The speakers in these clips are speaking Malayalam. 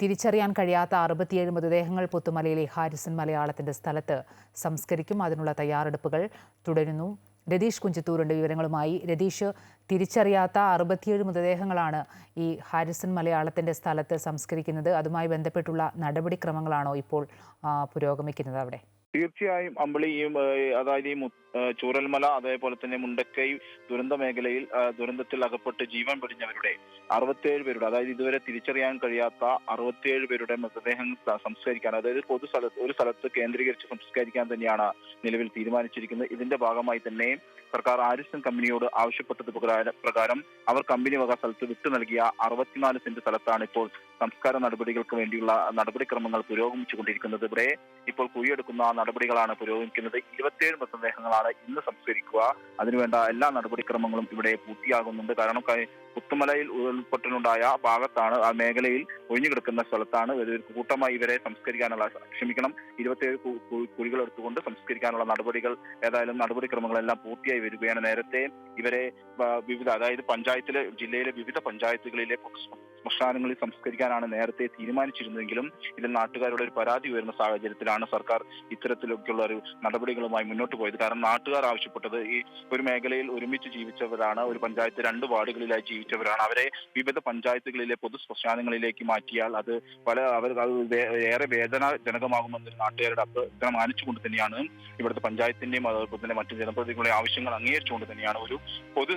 തിരിച്ചറിയാൻ കഴിയാത്ത അറുപത്തിയേഴ് മൃതദേഹങ്ങൾ പുത്തുമലയിലെ ഹാരിസൺ മലയാളത്തിന്റെ സ്ഥലത്ത് സംസ്കരിക്കും. അതിനുള്ള തയ്യാറെടുപ്പുകൾ തുടരുന്നു. രതീഷ് കുഞ്ചത്തൂരിന്റെ വിവരങ്ങളുമായി. രതീഷ് തിരിച്ചറിയാത്ത അറുപത്തിയേഴ് മൃതദേഹങ്ങളാണ് ഈ ഹാരിസൺ മലയാളത്തിന്റെ സ്ഥലത്ത് സംസ്കരിക്കുന്നത്. അതുമായി ബന്ധപ്പെട്ടുള്ള നടപടിക്രമങ്ങളാണോ ഇപ്പോൾ പുരോഗമിക്കുന്നത് അവിടെ? തീർച്ചയായും അമ്പിളിയും അതായത് ഈ ചൂരൽമല അതേപോലെ തന്നെ മുണ്ടക്കൈ ദുരന്ത മേഖലയിൽ ദുരന്തത്തിൽ അകപ്പെട്ട് ജീവൻ പിടിഞ്ഞവരുടെ അറുപത്തിയേഴ് പേരുടെ അതായത് ഇതുവരെ തിരിച്ചറിയാൻ കഴിയാത്ത അറുപത്തിയേഴ് പേരുടെ മൃതദേഹങ്ങൾ സംസ്കരിക്കാൻ അതായത് പൊതു ഒരു സ്ഥലത്ത് കേന്ദ്രീകരിച്ച് സംസ്കരിക്കാൻ തന്നെയാണ് നിലവിൽ തീരുമാനിച്ചിരിക്കുന്നത്. ഇതിന്റെ ഭാഗമായി തന്നെ സർക്കാർ ആരിസൺ കമ്പനിയോട് ആവശ്യപ്പെട്ടത് പ്രകാരം അവർ കമ്പനി വക സ്ഥലത്ത് വിട്ടു നൽകിയ അറുപത്തിനാല് സെന്റ് സ്ഥലത്താണ് ഇപ്പോൾ സംസ്കാര നടപടികൾക്ക് വേണ്ടിയുള്ള നടപടിക്രമങ്ങൾ പുരോഗമിച്ചുകൊണ്ടിരിക്കുന്നത്. ഇവിടെ ഇപ്പോൾ കുഴിയെടുക്കുന്ന നടപടികളാണ് പുരോഗമിക്കുന്നത്. ഇരുപത്തിയേഴ് മൃതദേഹങ്ങളാണ് ഇന്ന് സംസ്കരിക്കുക. അതിനുവേണ്ട എല്ലാ നടപടിക്രമങ്ങളും ഇവിടെ പൂർത്തിയാകുന്നുണ്ട്. കാരണം പുത്തുമലയിൽ ഉരുൾപൊട്ടലുണ്ടായ ഭാഗത്താണ് ആ മേഖലയിൽ ഒഴിഞ്ഞുകിടക്കുന്ന സ്ഥലത്താണ് കൂട്ടമായി ഇവരെ സംസ്കരിക്കാനുള്ള ക്ഷമിക്കണം ഇരുപത്തിയേഴ് കുഴികൾ എടുത്തുകൊണ്ട് സംസ്കരിക്കാനുള്ള നടപടികൾ ഏതായാലും നടപടിക്രമങ്ങളെല്ലാം പൂർത്തിയായി വരികയാണ്. നേരത്തെ ഇവരെ വിവിധ അതായത് പഞ്ചായത്തിലെ ജില്ലയിലെ വിവിധ പഞ്ചായത്തുകളിലെ ശ്മശാനങ്ങളിൽ സംസ്കരിക്കാനാണ് നേരത്തെ തീരുമാനിച്ചിരുന്നതെങ്കിലും ഇതിൽ നാട്ടുകാരുടെ ഒരു പരാതി ഉയർന്ന സാഹചര്യത്തിലാണ് സർക്കാർ ഇത്തരത്തിലൊക്കെയുള്ള ഒരു നടപടികളുമായി മുന്നോട്ട് പോയത്. കാരണം നാട്ടുകാർ ആവശ്യപ്പെട്ടത് ഈ ഒരു മേഖലയിൽ ഒരുമിച്ച് ജീവിച്ചവരാണ് ഒരു പഞ്ചായത്ത് രണ്ട് വാർഡുകളിലായി ജീവിച്ചവരാണ്. അവരെ വിവിധ പഞ്ചായത്തുകളിലെ പൊതു ശ്മശാനങ്ങളിലേക്ക് മാറ്റിയാൽ അത് പല അവർ അത് ഏറെ വേദനാജനകമാകുമെന്നൊരു നാട്ടുകാരുടെ അഭ്യർത്ഥന മാനിച്ചുകൊണ്ട് തന്നെയാണ് ഇവിടുത്തെ പഞ്ചായത്തിന്റെയും അതോടൊപ്പം തന്നെ മറ്റു ജനപ്രതിനിധികളുടെ ആവശ്യങ്ങൾ അംഗീകരിച്ചുകൊണ്ട് തന്നെയാണ് ഒരു പൊതു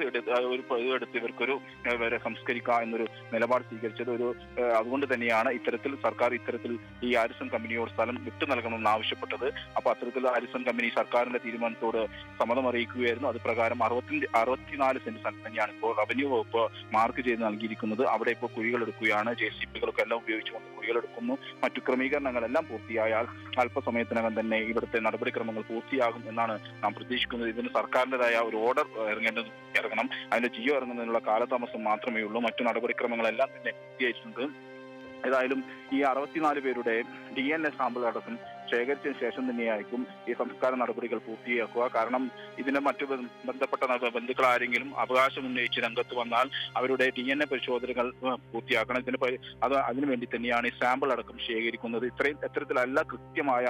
ഒരു പൊതു എടുത്ത് ഇവർക്കൊരു സംസ്കരിക്കുക എന്നൊരു നിലപാട് സ്വീകരിച്ചത് ഒരു അതുകൊണ്ട് തന്നെയാണ് ഇത്തരത്തിൽ സർക്കാർ ഇത്തരത്തിൽ ഈ ആരിസൺ കമ്പനിയോട് സ്ഥലം വിട്ടു നൽകണമെന്ന് ആവശ്യപ്പെട്ടത്. അപ്പൊ അത്തരത്തിൽ ആരിസൺ കമ്പനി സർക്കാരിന്റെ തീരുമാനത്തോട് സമ്മതം അറിയിക്കുകയായിരുന്നു. അത് പ്രകാരം അറുപത്തി അറുപത്തിനാല് സെന്റ് സ്ഥലം തന്നെയാണ് ഇപ്പോൾ റവന്യൂ വകുപ്പ് മാർക്ക് ചെയ്ത് നൽകിയിരിക്കുന്നത്. അവിടെ ഇപ്പോൾ കുഴികൾ എടുക്കുകയാണ് ജെ സി പികളൊക്കെ എല്ലാം ഉപയോഗിച്ചുകൊണ്ട് കുഴികൾ എടുക്കുന്നു മറ്റു ക്രമീകരണങ്ങളെല്ലാം പൂർത്തിയായാൽ അല്പസമയത്തിനകം തന്നെ ഇവിടുത്തെ നടപടിക്രമങ്ങൾ പൂർത്തിയാകും എന്നാണ് നാം പ്രതീക്ഷിക്കുന്നത്. ഇതിന് സർക്കാരിന്റേതായ ഒരു ഓർഡർ ഇറങ്ങേണ്ടത് ഇറങ്ങണം. അതിന്റെ ജിയോ ഇറങ്ങുന്നതിനുള്ള കാലതാമസം മാത്രമേ ഉള്ളൂ മറ്റു നടപടിക്രമങ്ങളെല്ലാം തന്നെ പൂർത്തിയായിട്ടുണ്ട് ഏതായാലും ഈ അറുപത്തിനാല് പേരുടെ ഡി എൻ എ സാമ്പിൾ അടക്കം ശേഖരിച്ചതിന് ശേഷം തന്നെയായിരിക്കും ഈ സംസ്കാര നടപടികൾ പൂർത്തിയാക്കുക. കാരണം ഇതിന് മറ്റു ബന്ധപ്പെട്ട ബന്ധുക്കൾ ആരെങ്കിലും അവകാശം ഉന്നയിച്ച് രംഗത്ത് വന്നാൽ അവരുടെ ഡി എൻ എ പരിശോധനകൾ പൂർത്തിയാക്കണം. ഇതിന് അത് അത് അതിനുവേണ്ടി തന്നെയാണ് ഈ സാമ്പിൾ അടക്കം ശേഖരിക്കുന്നത്. ഇത്രയും ഇത്തരത്തിലല്ല കൃത്യമായ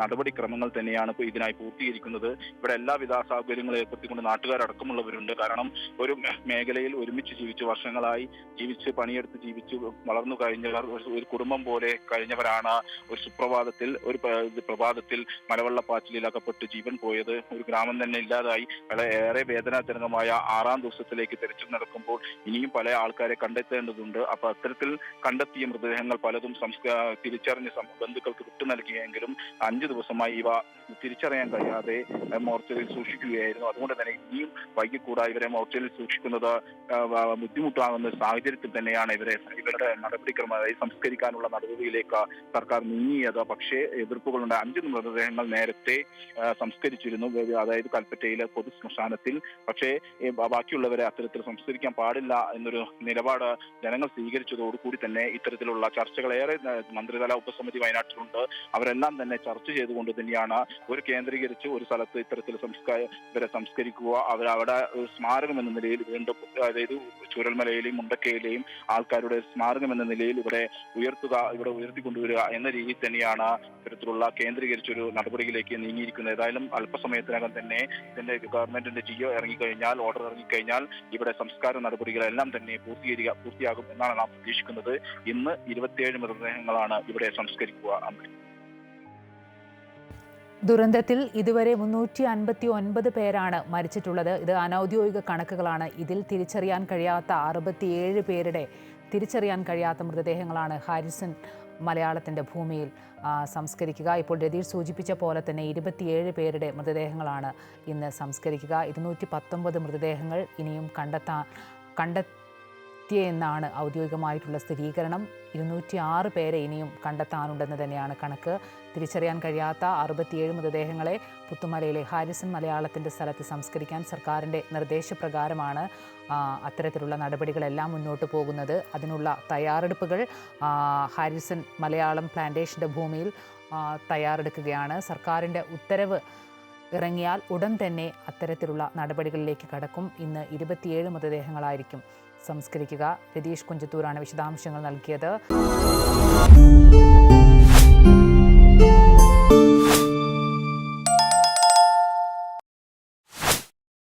നടപടിക്രമങ്ങൾ തന്നെയാണ് ഇപ്പോൾ ഇതിനായി പൂർത്തീകരിക്കുന്നത്. ഇവിടെ എല്ലാവിധ സൗകര്യങ്ങളും ഏർപ്പെടുത്തിക്കൊണ്ട് നാട്ടുകാരടക്കമുള്ളവരുണ്ട്. കാരണം ഒരു മേഖലയിൽ ഒരുമിച്ച് ജീവിച്ച് വർഷങ്ങളായി ജീവിച്ച് പണിയെടുത്ത് ജീവിച്ച് വളർന്നു കഴിഞ്ഞവർ ഒരു കുടുംബം പോലെ കഴിഞ്ഞവരാണ്. ഒരു സുപ്രഭാതത്തിൽ ഒരു പ്രഭാതത്തിൽ മലവെള്ളപ്പാച്ചിലിൽ അകപ്പെട്ട് ജീവൻ പോയത് ഒരു ഗ്രാമം തന്നെ ഇല്ലാതായി. ഏറെ വേദനാജനകമായ ആറാം ദിവസത്തിലേക്ക് തെരച്ചിൽ നടക്കുമ്പോൾ ഇനിയും പല ആൾക്കാരെ കണ്ടെത്തേണ്ടതുണ്ട്. അപ്പൊ അത്തരത്തിൽ കണ്ടെത്തിയ മൃതദേഹങ്ങൾ പലതും സംസ്കാ തിരിച്ചറിഞ്ഞ് ബന്ധുക്കൾക്ക് വിട്ടു നൽകിയെങ്കിലും അഞ്ചു ദിവസമായി ഇവ തിരിച്ചറിയാൻ കഴിയാതെ മോർച്ചറിൽ സൂക്ഷിക്കുകയായിരുന്നു. അതുകൊണ്ട് തന്നെ ഇനിയും വൈകിക്കൂടാ ഇവരെ മോർച്ചറിയിൽ സൂക്ഷിക്കുന്നത് ബുദ്ധിമുട്ടാകുന്ന സാഹചര്യത്തിൽ തന്നെയാണ് ഇവരെ ഇവരുടെ നടപടിക്രമം അതായത് സംസ്കരിക്കാനുള്ള നടപടിയിലേക്ക് സർക്കാർ നീങ്ങിയത്. പക്ഷേ എതിർപ്പുകളുണ്ട്. അഞ്ച് മൃതദേഹങ്ങൾ നേരത്തെ സംസ്കരിച്ചിരുന്നു. അതായത് കൽപ്പറ്റയിലെ പൊതു ശ്മശാനത്തിൽ. പക്ഷേ ബാക്കിയുള്ളവരെ അത്തരത്തിൽ സംസ്കരിക്കാൻ പാടില്ല എന്നൊരു നിലപാട് ജനങ്ങൾ സ്വീകരിച്ചതോടുകൂടി തന്നെ ഇത്തരത്തിലുള്ള ചർച്ചകൾ ഏറെ മന്ത്രിതല ഉപസമിതി വയനാട്ടിലുണ്ട്. അവരെല്ലാം തന്നെ ചർച്ച ചെയ്തുകൊണ്ട് തന്നെയാണ് ഒരു കേന്ദ്രീകരിച്ച് ഒരു സ്ഥലത്ത് ഇത്തരത്തിൽ സംസ്കാര ഇവരെ സംസ്കരിക്കുക അവർ അവിടെ സ്മാരകം എന്ന നിലയിൽ വീണ്ടും അതായത് ചുരൽമലയിലെയും മുണ്ടക്കയിലെയും ആൾക്കാരുടെ സ്മാരകം എന്ന നിലയിൽ ഇവിടെ ഉയർത്തുക ഇവിടെ ഉയർത്തിക്കൊണ്ടുവരിക എന്ന രീതിയിൽ തന്നെയാണ് ഇത്തരത്തിലുള്ള കേന്ദ്രീകരിച്ചൊരു നടപടിയിലേക്ക് നീങ്ങിയിരിക്കുന്നത് ഏതായാലും അല്പസമയത്തിനകം തന്നെ ഇതിന്റെ ഗവൺമെന്റിന്റെ ജിയോ ഇറങ്ങിക്കഴിഞ്ഞാൽ ഓർഡർ ഇറങ്ങിക്കഴിഞ്ഞാൽ ഇവിടെ സംസ്കാര നടപടികളെല്ലാം തന്നെ പൂർത്തീകരിക്കുക പൂർത്തിയാകും എന്നാണ് നാം പ്രതീക്ഷിക്കുന്നത് ഇന്ന് ഇരുപത്തിയേഴ് മൃതദേഹങ്ങളാണ് ഇവിടെ സംസ്കരിക്കുക അമ്പിളി. ദുരന്തത്തിൽ ഇതുവരെ മുന്നൂറ്റി അൻപത്തി ഒൻപത് പേരാണ് മരിച്ചിട്ടുള്ളത്. ഇത് അനൗദ്യോഗിക കണക്കുകളാണ്. ഇതിൽ തിരിച്ചറിയാൻ കഴിയാത്ത അറുപത്തിയേഴ് പേരുടെ തിരിച്ചറിയാൻ കഴിയാത്ത മൃതദേഹങ്ങളാണ് ഹാരിസൺ മലയാളത്തിന്റെ ഭൂമിയിൽ സംസ്കരിക്കുക. ഇപ്പോൾ രതീഷ് സൂചിപ്പിച്ച പോലെ തന്നെ ഇരുപത്തിയേഴ് പേരുടെ മൃതദേഹങ്ങളാണ് ഇന്ന് സംസ്കരിക്കുക. ഇരുന്നൂറ്റി പത്തൊമ്പത് മൃതദേഹങ്ങൾ ഇനിയും കണ്ടെത്താൻ കണ്ടെത്തിയെന്നാണ് ഔദ്യോഗികമായിട്ടുള്ള സ്ഥിരീകരണം. ഇരുന്നൂറ്റി ആറ് പേരെ ഇനിയും കണ്ടെത്താനുണ്ടെന്ന് തന്നെയാണ് കണക്ക്. തിരിച്ചറിയാൻ കഴിയാത്ത അറുപത്തിയേഴ് മൃതദേഹങ്ങളെ പുത്തുമലയിലെ ഹാരിസൺ മലയാളത്തിന്റെ സ്ഥലത്ത് സംസ്കരിക്കാൻ സർക്കാരിന്റെ നിർദ്ദേശപ്രകാരമാണ് അത്തരത്തിലുള്ള നടപടികളെല്ലാം മുന്നോട്ട് പോകുന്നത്. അതിനുള്ള തയ്യാറെടുപ്പുകൾ ഹാരിസൺ മലയാളം പ്ലാന്റേഷന്റെ ഭൂമിയിൽ തയ്യാറെടുക്കുകയാണ്. സർക്കാരിന്റെ ഉത്തരവ് ഇറങ്ങിയാൽ ഉടൻ തന്നെ അത്തരത്തിലുള്ള നടപടികളിലേക്ക് കടക്കും. ഇന്ന് ഇരുപത്തിയേഴ് മൃതദേഹങ്ങളായിരിക്കും സംസ്കരിക്കുക. രതീഷ് കുഞ്ചത്തൂരാണ് വിശദാംശങ്ങൾ നൽകിയത്.